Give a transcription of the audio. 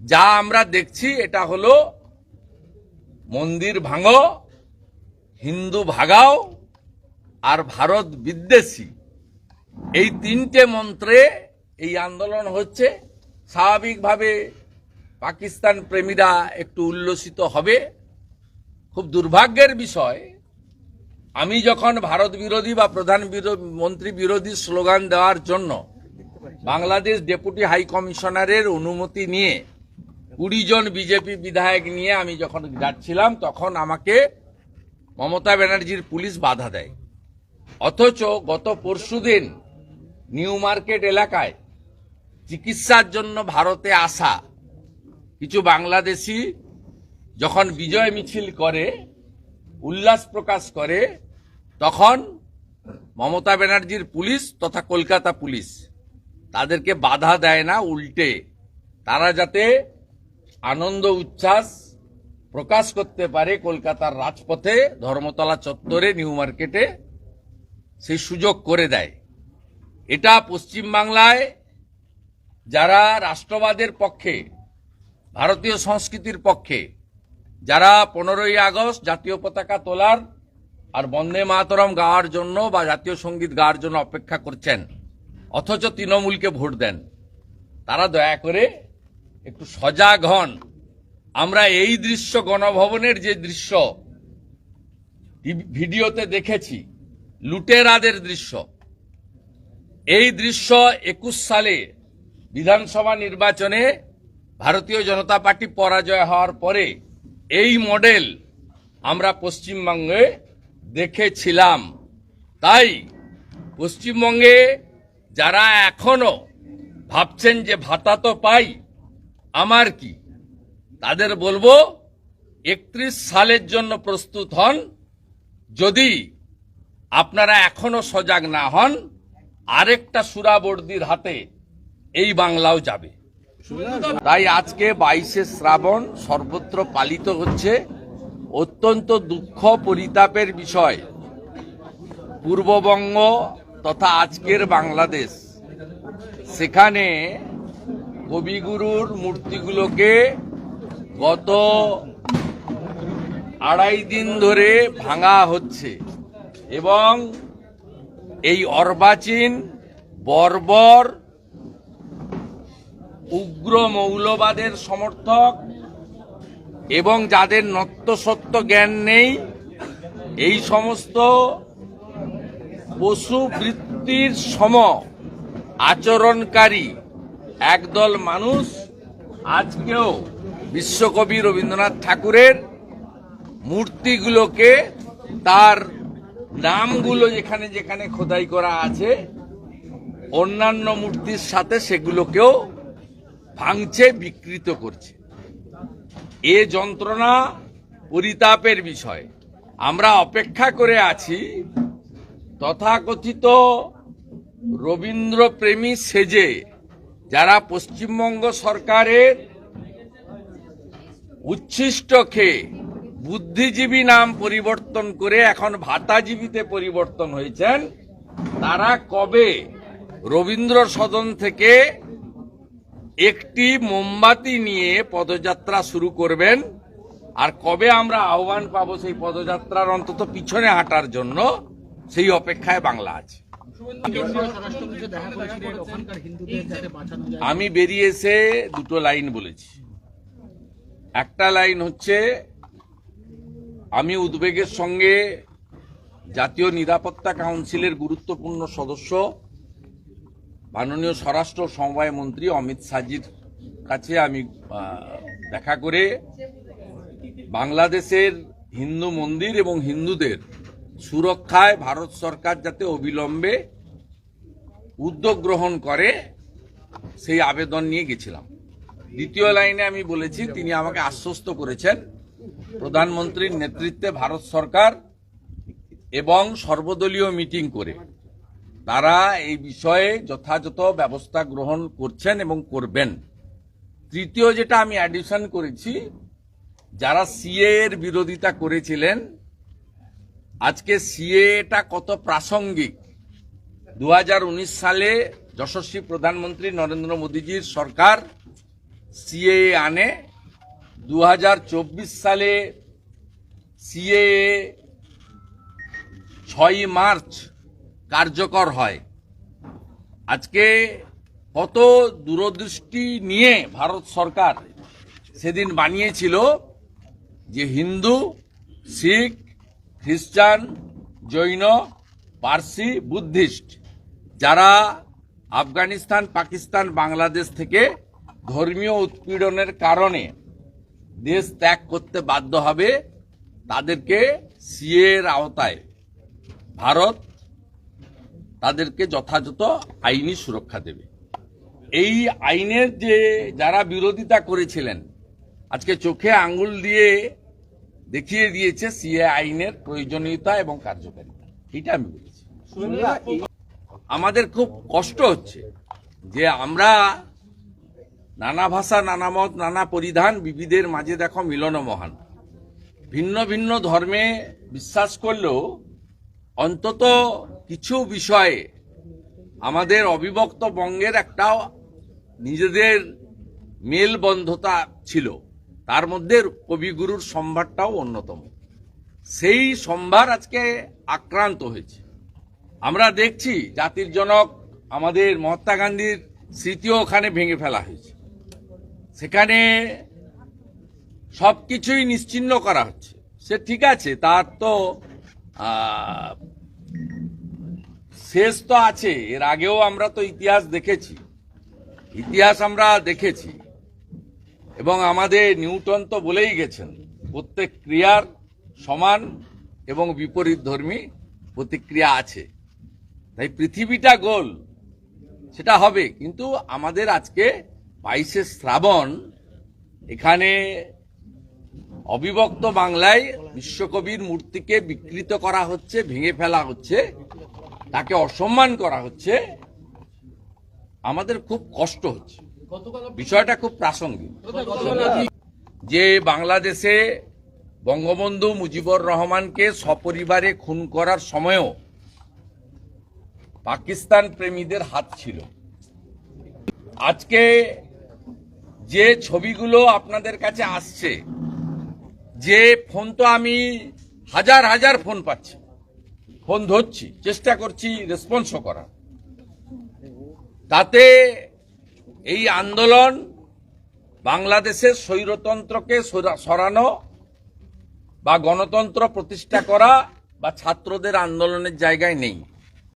যা আমরা দেখছি, এটা হলো মন্দির ভাঙো, হিন্দু ভাগাও, আর ভারত বিদ্বেষী। এই তিনটে মন্ত্রে এই আন্দোলন হচ্ছে। স্বাভাবিকভাবে পাকিস্তান প্রেমীরা একটু উল্লসিত হবে। খুব দুর্ভাগ্যের বিষয়, আমি যখন ভারত বিরোধী বা প্রধান মন্ত্রী বিরোধী স্লোগান দেওয়ার জন্য বাংলাদেশ ডেপুটি হাই কমিশনারের অনুমতি নিয়ে কুড়ি জন বিজেপি বিধায়ক নিয়ে আমি যখন যাচ্ছিলাম, তখন আমাকে মমতা ব্যানার্জির পুলিশ বাধা দেয়। অথচ গত পরশুদিন নিউ মার্কেট এলাকায় চিকিৎসার জন্য ভারতে আসা কিছু বাংলাদেশি যখন বিজয় মিছিল করে, উল্লাস প্রকাশ করে, তখন মমতা ব্যানার্জির পুলিশ তথা কলকাতা পুলিশ তাদেরকে বাধা দেয় না, উল্টে। তারা যাতে আনন্দ উচ্ছ্বাস প্রকাশ করতে পারে কলকাতার রাজপথে ধর্মতলা চত্বরে নিউ মার্কেটে সেই সুযোগ করে দেয়। এটা পশ্চিমবাংলায় যারা রাষ্ট্রবাদের পক্ষে, ভারতীয় সংস্কৃতির পক্ষে, যারা পনেরোই আগস্ট জাতীয় পতাকা তোলার আর বন্দে মাতরম গাওয়ার জন্য বা জাতীয় সংগীত গাওয়ার জন্য অপেক্ষা করছেন, অথচ তৃণমূলকে ভোট দেন, তারা দয়া করে একটু সজাগ হন। আমরা এই দৃশ্য গণভবনের যে দৃশ্য ভিডিওতে দেখেছি, লুটেরাদের দৃশ্য। এই দৃশ্য একুশ সালে বিধানসভা নির্বাচনে ভারতীয় জনতা পার্টি পরাজয় হওয়ার পরে এই মডেল আমরা পশ্চিমবঙ্গে দেখেছিলাম। তাই পশ্চিমবঙ্গে যারা এখনও ভাবছেন যে ভাতা তো পাই আমার কি? তাদের বলব, একত্রিশ সালের জন্য প্রস্তুত হন। যদি আপনারা এখনও সজাগ না হন, আরেকটা সুরাবর্দির হাতে এই বাংলাও যাবে। তাই আজকে বাইশে শ্রাবণ সর্বত্র পালিত হচ্ছে। অত্যন্ত দুঃখ পরিতাপের বিষয়। পূর্ববঙ্গ তথা আজকের বাংলাদেশ। সেখানে কবিগুরুর মূর্তিগুলোকে গত আড়াই দিন ধরে ভাঙা হচ্ছে এবং এই অর্বাচীন বর্বর উগ্র মৌলবাদের সমর্থক এবং যাদের নত্যসত্য জ্ঞান নেই, এই সমস্ত পশু বৃত্তির সম আচরণকারী একদল মানুষ আজকেও বিশ্বকবি রবীন্দ্রনাথ ঠাকুরের মূর্তিগুলোকে তার নামগুলো যেখানে যেখানে খোদাই করা আছে, অন্যান্য মূর্তির সাথে সেগুলোকেও ভাঙছে বিকৃত করছে। এ যন্ত্রণা পরিতাপের বিষয়। আমরা অপেক্ষা করে আছি, তথাকথিত রবীন্দ্রপ্রেমী সেজে যারা পশ্চিমবঙ্গ সরকারের উচ্ছিষ্ট খেয়ে বুদ্ধিজীবী নাম পরিবর্তন করে এখন ভাতাজীবীতে পরিবর্তন হয়েছেন, তারা কবে রবীন্দ্র সদন থেকে একটি মোমবাতি নিয়ে পদযাত্রা শুরু করবেন? আর কবে আমরা আহ্বান পাবো সেই পদযাত্রার অন্তত পিছনে হাঁটার জন্য? সেই অপেক্ষায় বাংলা আছে। আমি বেরিয়ে এসে দুটো লাইন বলেছি। একটা লাইন হচ্ছে, আমি উদ্বেগের সঙ্গে জাতীয় নিরাপত্তা কাউন্সিলের গুরুত্বপূর্ণ সদস্য, মাননীয় স্বরাষ্ট্র সমবায় মন্ত্রী অমিত শাহজির কাছে আমি দেখা করে বাংলাদেশের হিন্দু মন্দির এবং হিন্দুদের সুরক্ষায় ভারত সরকার যাতে অবিলম্বে উদ্যোগ গ্রহণ করে, সেই আবেদন নিয়ে গেছিলাম। দ্বিতীয় লাইনে আমি বলেছি, তিনি আমাকে আশ্বস্ত করেছেন, প্রধানমন্ত্রীর নেতৃত্বে ভারত সরকার এবং সর্বদলীয় মিটিং করে তারা এই বিষয়ে যথাযথ ব্যবস্থা গ্রহণ করছেন এবং করবেন। তৃতীয় যেটা আমি অ্যাডিশন করেছি, যারা সিএ এর বিরোধিতা করেছিলেন আজকে সিএটা কত প্রাসঙ্গিক? দু হাজার উনিশ সালে যশস্বী প্রধানমন্ত্রী নরেন্দ্র মোদীজির সরকার সিএ আনে। দু হাজার চব্বিশ সালে সিএ ছয়ই মার্চ কার্যকর হয়। আজকে কত দূরদৃষ্টি নিয়ে ভারত সরকার সেদিন বানিয়েছিল যে হিন্দু, শিখ খ্রিস্টান, জৈন, পার্সি, বুদ্ধিস্ট, যারা আফগানিস্তান, পাকিস্তান, বাংলাদেশ থেকে ধর্মীয় উৎপীড়নের কারণে দেশ ত্যাগ করতে বাধ্য হবে, তাদেরকে সিএর আওতায় ভারত তাদেরকে যথাযথ আইনি সুরক্ষা দেবে। এই আইনের যে যারা বিরোধিতা করেছিলেন, আজকে চোখে আঙ্গুল দিয়ে দেখিয়ে দিয়েছে সিএ আইনের প্রয়োজনীয়তা এবং কার্যকারিতা। এটা আমি বলেছি। আমাদের খুব কষ্ট হচ্ছে যে আমরা নানা ভাষা, নানা মত, নানা পরিধান বিবিধের মাঝে দেখো মিলন মহান ভিন্ন ভিন্ন ধর্মে বিশ্বাস করলেও অন্তত কিছু বিষয়ে আমাদের অবিভক্ত বঙ্গের একটা নিজেদের মেলবন্ধতা ছিল। তার মধ্যে কবিগুরুর সম্ভারটাও অন্যতম। সেই সম্ভার আজকে আক্রান্ত হয়েছে। আমরা দেখছি জাতির জনক আমাদের মহাত্মা গান্ধীর স্মৃতিও ওখানে ভেঙে ফেলা হয়েছে। সেখানে সবকিছুই নিশ্চিন্ন করা হচ্ছে। সে ঠিক আছে, তার তো শেষ তো আছে। এর আগেও আমরা তো ইতিহাস দেখেছি। ইতিহাস আমরা দেখেছি। এবং আমাদের নিউটন তো বলেই গেছেন, প্রত্যেক ক্রিয়ার সমান এবং বিপরীত ধর্মী প্রতিক্রিয়া আছে। তাই পৃথিবীটা গোল, সেটা হবে। কিন্তু আমাদের আজকে বাইশে শ্রাবণ, এখানে অবিভক্ত বাংলায় বিশ্বকবির মূর্তিকে বিকৃত করা হচ্ছে, ভেঙে ফেলা হচ্ছে, তাকে অসম্মান করা হচ্ছে। আমাদের খুব কষ্ট হচ্ছে। বিষয়টা খুব প্রাসঙ্গিক। যে বাংলাদেশে বঙ্গবন্ধু মুজিবুর রহমানকে সপরিবারে খুন করার সময়ও পাকিস্তান প্রেমীদের হাত ছিল। আজকে যে ছবিগুলো আপনাদের কাছে আসছে যে ফোন তো আমি হাজার হাজার ফোন পাচ্ছি ফোন ধরছি চেষ্টা করছি রেসপন্সও করার। তাতে এই আন্দোলন বাংলাদেশের স্বৈরতন্ত্রকে সরানো বা গণতন্ত্র প্রতিষ্ঠা করা বা ছাত্রদের আন্দোলনের জায়গায় নেই।